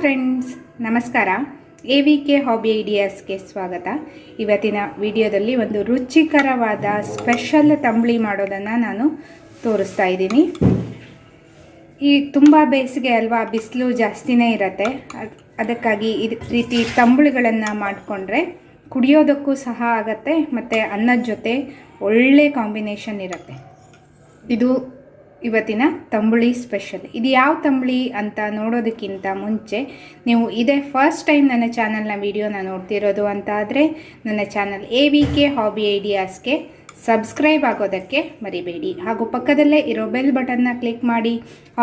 Friends ನಮಸ್ಕಾರ. A V K hobby ಐಡಿಯಾಸ್ಗೆ ಸ್ವಾಗತ. ಇವತ್ತಿನ ವಿಡಿಯೋದಲ್ಲಿ ಒಂದು ರುಚಿಕರವಾದ ಸ್ಪೆಷಲ್ ತಂಬಳಿ ಮಾಡೋದನ್ನು ನಾನು ತೋರಿಸ್ತಾ ಇದ್ದೀನಿ. ಈ ತುಂಬ ಬೇಸಿಗೆ ಅಲ್ವಾ, ಬಿಸಿಲು ಜಾಸ್ತಿನೇ ಇರತ್ತೆ. ಅದ್- ಅದಕ್ಕಾಗಿ ಈ ರೀತಿ ತಂಬಳಿಗಳನ್ನು ಮಾಡಿಕೊಂಡ್ರೆ ಕುಡಿಯೋದಕ್ಕೂ ಸಹ ಆಗತ್ತೆ, ಮತ್ತು ಅನ್ನದ ಜೊತೆ ಒಳ್ಳೆ ಕಾಂಬಿನೇಷನ್ ಇರುತ್ತೆ. ಇದು ಇವತ್ತಿನ ತಂಬುಳಿ ಸ್ಪೆಷಲ್. ಇದು ಯಾವ ತಂಬುಳಿ ಅಂತ ನೋಡೋದಕ್ಕಿಂತ ಮುಂಚೆ ನೀವು ಇದೇ ಫಸ್ಟ್ ಟೈಮ್ ನನ್ನ ಚಾನಲ್ನ ವಿಡಿಯೋನ ನೋಡ್ತಿರೋದು ಅಂತ ಆದರೆ ನನ್ನ channel A V K hobby ಐಡಿಯಾಸ್ಗೆ subscribe ಆಗೋದಕ್ಕೆ ಮರಿಬೇಡಿ. ಹಾಗೂ ಪಕ್ಕದಲ್ಲೇ ಇರೋ ಬೆಲ್ ಬಟನ್ನ ಕ್ಲಿಕ್ ಮಾಡಿ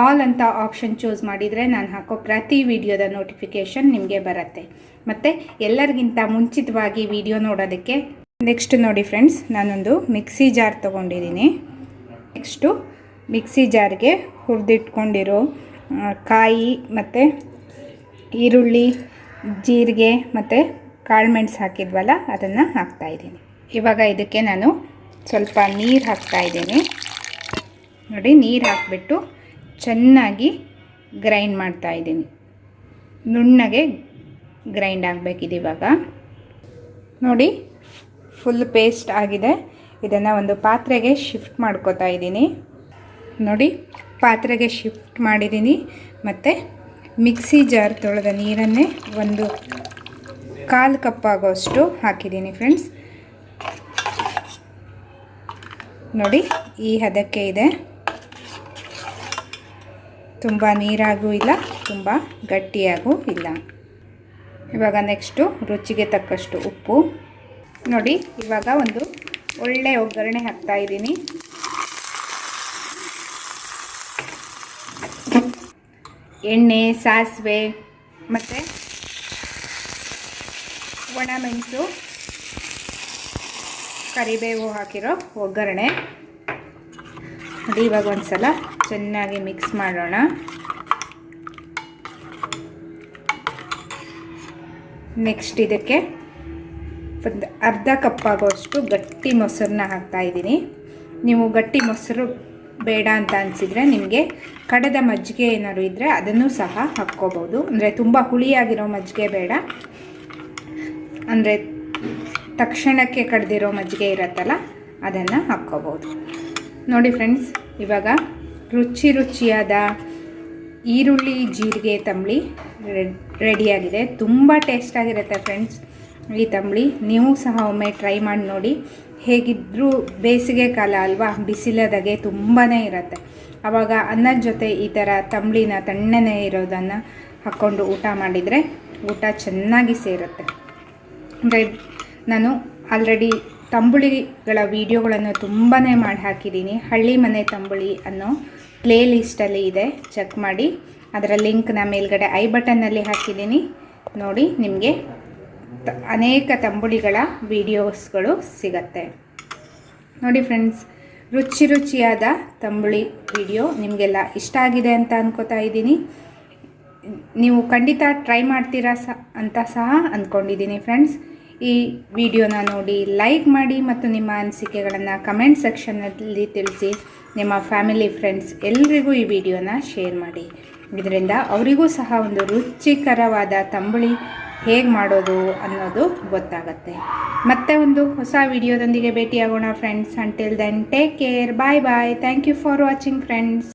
ಆಲ್ ಅಂತ ಆಪ್ಷನ್ ಚೂಸ್ ಮಾಡಿದರೆ ನಾನು ಹಾಕೋ ಪ್ರತಿ ವಿಡಿಯೋದ ನೋಟಿಫಿಕೇಷನ್ ನಿಮಗೆ ಬರುತ್ತೆ. ಮತ್ತು ಎಲ್ಲರಿಗಿಂತ ಮುಂಚಿತವಾಗಿ ವಿಡಿಯೋ ನೋಡೋದಕ್ಕೆ ನೆಕ್ಸ್ಟ್ ನೋಡಿ ಫ್ರೆಂಡ್ಸ್ ನಾನೊಂದು ಮಿಕ್ಸಿ ಜಾರ್ ತೊಗೊಂಡಿದ್ದೀನಿ. ನೆಕ್ಸ್ಟು ಮಿಕ್ಸಿ ಜಾರ್ಗೆ ಹುರಿದಿಟ್ಕೊಂಡಿರೋ ಕಾಯಿ ಮತ್ತು ಈರುಳ್ಳಿ, ಜೀರಿಗೆ ಮತ್ತು ಕಾಳುಮೆಣಸು ಹಾಕಿದ್ವಲ್ಲ, ಅದನ್ನು ಹಾಕ್ತಾಯಿದ್ದೀನಿ ಇವಾಗ ಇದಕ್ಕೆ ನಾನು ಸ್ವಲ್ಪ ನೀರು ಹಾಕ್ತಾಯಿದ್ದೀನಿ ನೋಡಿ, ನೀರು ಹಾಕಿಬಿಟ್ಟು ಚೆನ್ನಾಗಿ ಗ್ರೈಂಡ್ ಮಾಡ್ತಾಯಿದ್ದೀನಿ ನುಣ್ಣಗೆ ಗ್ರೈಂಡ್ ಆಗಬೇಕಿದೆ ಇವಾಗ. ನೋಡಿ, ಫುಲ್ ಪೇಸ್ಟ್ ಆಗಿದೆ. ಇದನ್ನು ಒಂದು ಪಾತ್ರೆಗೆ ಶಿಫ್ಟ್ ಮಾಡ್ಕೋತಾ ಇದ್ದೀನಿ. ನೋಡಿ, ಪಾತ್ರೆಗೆ ಶಿಫ್ಟ್ ಮಾಡಿದ್ದೀನಿ ಮತ್ತು ಮಿಕ್ಸಿ ಜಾರ್ ತೊಳೆದ ನೀರನ್ನೇ ಒಂದು ಕಾಲು ಕಪ್ ಆಗೋಷ್ಟು ಹಾಕಿದ್ದೀನಿ ಫ್ರೆಂಡ್ಸ್ ನೋಡಿ, ಈ ಹದಕ್ಕೆ ಇದೆ. ತುಂಬ ನೀರಾಗೂ ಇಲ್ಲ, ತುಂಬ ಗಟ್ಟಿಯಾಗೂ ಇಲ್ಲ. ಇವಾಗ ನೆಕ್ಸ್ಟು ರುಚಿಗೆ ತಕ್ಕಷ್ಟು ಉಪ್ಪು. ನೋಡಿ, ಇವಾಗ ಒಂದು ಒಳ್ಳೆ ಒಗ್ಗರಣೆ ಹಾಕ್ತಾ ಇದ್ದೀನಿ ಎಣ್ಣೆ, ಸಾಸಿವೆ, ಮತ್ತು ಒಣಮೆಣಸು ಕರಿಬೇವು ಹಾಕಿರೋ ಒಗ್ಗರಣೆ. ನೋಡಿ, ಇವಾಗ ಒಂದು ಸಲ ಚೆನ್ನಾಗಿ ಮಿಕ್ಸ್ ಮಾಡೋಣ. ನೆಕ್ಸ್ಟ್ ಇದಕ್ಕೆ ಒಂದು ಅರ್ಧ ಕಪ್ ಆಗೋಷ್ಟು ಗಟ್ಟಿ ಮೊಸರನ್ನ ಹಾಕ್ತಾಯಿದ್ದೀನಿ ನೀವು ಗಟ್ಟಿ ಮೊಸರು ಬೇಡ ಅಂತ ಅನಿಸಿದರೆ ನಿಮಗೆ ಕಡದ ಮಜ್ಜಿಗೆ ಏನಾದ್ರು ಇದ್ದರೆ ಅದನ್ನು ಸಹ ಹಾಕ್ಕೋಬೋದು. ಅಂದರೆ ತುಂಬ ಹುಳಿಯಾಗಿರೋ ಮಜ್ಜಿಗೆ ಬೇಡ. ಅಂದರೆ ತಕ್ಷಣಕ್ಕೆ ಕಡ್ದಿರೋ ಮಜ್ಜಿಗೆ ಇರುತ್ತಲ್ಲ, ಅದನ್ನು ಹಾಕ್ಕೋಬೋದು. ನೋಡಿ ಫ್ರೆಂಡ್ಸ್ ಇವಾಗ ರುಚಿ ರುಚಿಯಾದ ಈರುಳ್ಳಿ ಜೀರಿಗೆ ತಂಬಳಿ ರೆಡಿಯಾಗಿದೆ. ತುಂಬ ಟೇಸ್ಟಾಗಿರುತ್ತೆ ಫ್ರೆಂಡ್ಸ್ ಈ ತಂಬಳಿ. ನೀವು ಸಹ ಒಮ್ಮೆ ಟ್ರೈ ಮಾಡಿ ನೋಡಿ. ಹೇಗಿದ್ದರೂ ಬೇಸಿಗೆ ಕಾಲ ಅಲ್ವಾ, ಬಿಸಿಲದಾಗೆ ತುಂಬಾ ಇರುತ್ತೆ. ಆವಾಗ ಅನ್ನದ ಜೊತೆ ಈ ಥರ ತಂಬಳಿನ ತಣ್ಣನೆ ಇರೋದನ್ನು ಹಾಕ್ಕೊಂಡು ಊಟ ಮಾಡಿದರೆ ಊಟ ಚೆನ್ನಾಗಿ ಸೇರುತ್ತೆ. ಅಂದರೆ ನಾನು ಆಲ್ರೆಡಿ ತಂಬುಳಿಗಳ ವೀಡಿಯೋಗಳನ್ನು ತುಂಬಾ ಮಾಡಿ ಹಾಕಿದ್ದೀನಿ ಹಳ್ಳಿ ಮನೆ ತಂಬುಳಿ ಅನ್ನೋ ಪ್ಲೇ ಲಿಸ್ಟಲ್ಲಿ ಇದೆ ಚೆಕ್ ಮಾಡಿ. ಅದರ ಲಿಂಕ್ನ ಮೇಲ್ಗಡೆ ಐ ಬಟನ್ನಲ್ಲಿ ಹಾಕಿದ್ದೀನಿ ನೋಡಿ ನಿಮಗೆ ಅನೇಕ ತಂಬುಳಿಗಳ ವಿಡಿಯೋಸ್ಗಳು ಸಿಗತ್ತೆ. ನೋಡಿ ಫ್ರೆಂಡ್ಸ್, ರುಚಿ ರುಚಿಯಾದ ತಂಬುಳಿ ವಿಡಿಯೋ ನಿಮಗೆಲ್ಲ ಇಷ್ಟ ಆಗಿದೆ ಅಂತ ಅಂದ್ಕೋತಾ ಇದ್ದೀನಿ. ನೀವು ಖಂಡಿತ ಟ್ರೈ ಮಾಡ್ತೀರಾ ಸ, ಅಂತ ಸಹ ಅಂದ್ಕೊಂಡಿದ್ದೀನಿ ಫ್ರೆಂಡ್ಸ್. ಈ ವಿಡಿಯೋನ ನೋಡಿ ಲೈಕ್ ಮಾಡಿ ಮತ್ತು ನಿಮ್ಮ ಅನಿಸಿಕೆಗಳನ್ನು ಕಮೆಂಟ್ ಸೆಕ್ಷನ್ನಲ್ಲಿ ತಿಳಿಸಿ. ನಿಮ್ಮ ಫ್ಯಾಮಿಲಿ, ಫ್ರೆಂಡ್ಸ್ ಎಲ್ರಿಗೂ ಈ ವಿಡಿಯೋನ ಶೇರ್ ಮಾಡಿ. ಇದರಿಂದ ಅವರಿಗೂ ಸಹ ಒಂದು ರುಚಿಕರವಾದ ತಂಬುಳಿ ಹೇಗೆ ಮಾಡೋದು ಅನ್ನೋದು ಗೊತ್ತಾಗತ್ತೆ. ಮತ್ತೆ ಒಂದು ಹೊಸ ವಿಡಿಯೋದೊಂದಿಗೆ ಭೇಟಿಯಾಗೋಣ friends until then take care bye bye thank you for watching friends